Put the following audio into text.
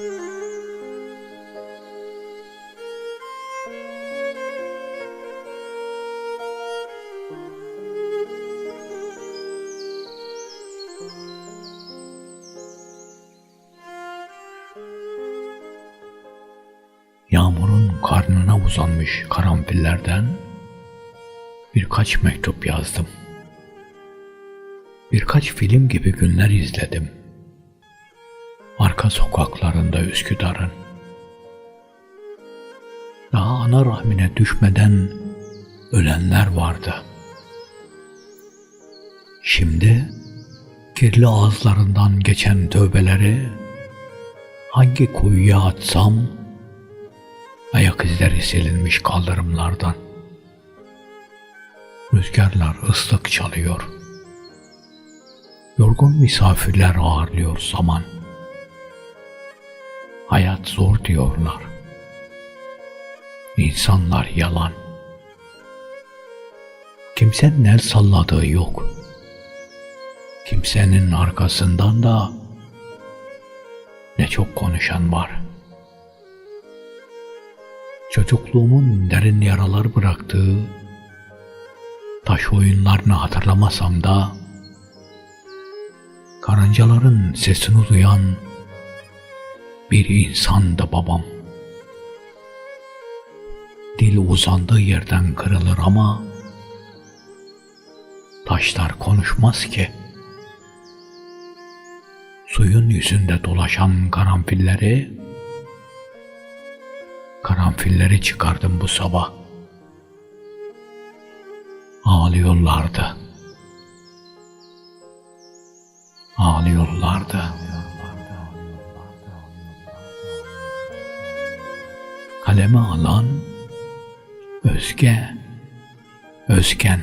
Yağmurun karnına uzanmış karanfillerden birkaç mektup yazdım. Birkaç film gibi günler izledim. Arka sokaklarında Üsküdar'ın. Daha ana rahmine düşmeden ölenler vardı. Şimdi kirli ağızlarından geçen tövbeleri hangi kuyuya atsam ayak izleri silinmiş kaldırımlardan. Rüzgarlar ıslık çalıyor. Yorgun misafirler ağırlıyor zaman. Hayat zor diyorlar. İnsanlar yalan. Kimsenin el salladığı yok. Kimsenin arkasından da ne çok konuşan var. Çocukluğumun derin yaralar bıraktığı taş oyunlarını hatırlamasam da karıncaların sesini duyan bir insandı babam. Dil uzandığı yerden kırılır ama taşlar konuşmaz ki. Suyun yüzünde dolaşan karanfilleri karanfilleri çıkardım bu sabah. Ağlıyorlardı. Ağlıyorlardı. Kaleme alan Özge Özgen